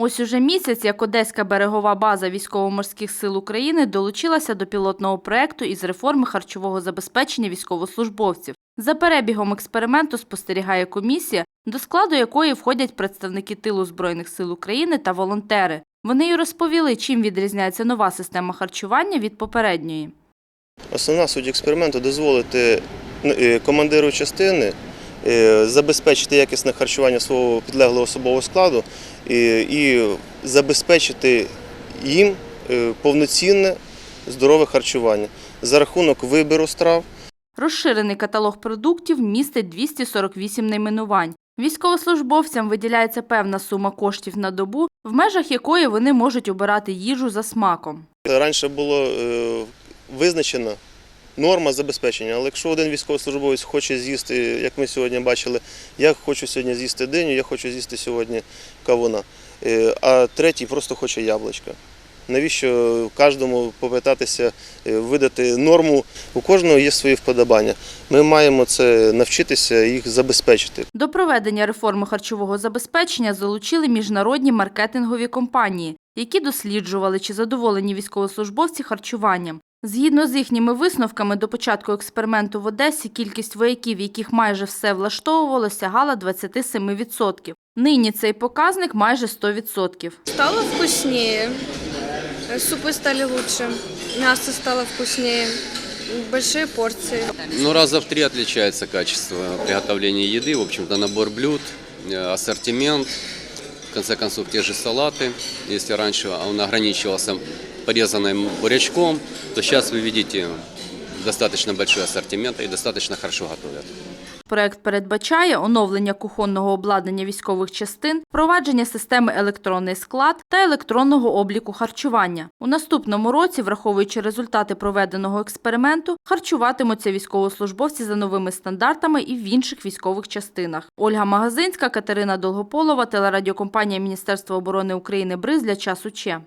Ось уже місяць, як Одеська берегова база військово-морських сил України долучилася до пілотного проекту із реформи харчового забезпечення військовослужбовців. За перебігом експерименту спостерігає комісія, до складу якої входять представники тилу Збройних сил України та волонтери. Вони й розповіли, чим відрізняється нова система харчування від попередньої. Основна суть експерименту дозволити е, командиру частини забезпечити якісне харчування свого підлеглого особового складу і, і забезпечити їм е, повноцінне здорове харчування за рахунок вибору страв. Розширений каталог продуктів містить 248 найменувань. Військовослужбовцям виділяється певна сума коштів на добу, в межах якої вони можуть обирати їжу за смаком. Раніше було е, визначена норма забезпечення, але якщо один військовослужбовець хоче з'їсти, як ми сьогодні бачили, я хочу сьогодні з'їсти диню, я хочу з'їсти сьогодні кавуна, е, а третій просто хоче яблучка. Навіщо кожному попитатися е, видати норму? У кожного є свої вподобання. Ми маємо це навчитися їх забезпечити. До проведення реформи харчового забезпечення залучили міжнародні маркетингові компанії, які досліджували, чи задоволені військовослужбовці харчуванням. Згідно з їхніми висновками, до початку експерименту в Одесі кількість вояків, яких майже все влаштовувало, сягала 27%. Нині цей показник майже 100%. Стало вкуснее, супы стали лучше, мясо стало вкуснее, большие порции. Ну, раза в три отличается качество приготовления еды. В общем-то, набор блюд, э, ассортимент, в конце концов, те же салаты. Если раньше он ограничивался порезанным бурячком, то сейчас вы видите достаточно большой ассортимент и достаточно хорошо готовят. Проект передбачає оновлення кухонного обладнання військових частин, впровадження системи електронний склад та електронного обліку харчування. У наступному році, враховуючи результати проведеного експерименту, харчуватимуться військовослужбовці за новими стандартами і в інших військових частинах. Ольга Магазинська, Катерина Долгополова, телерадіокомпанія Міністерства оборони України «Бриз» для часу Че.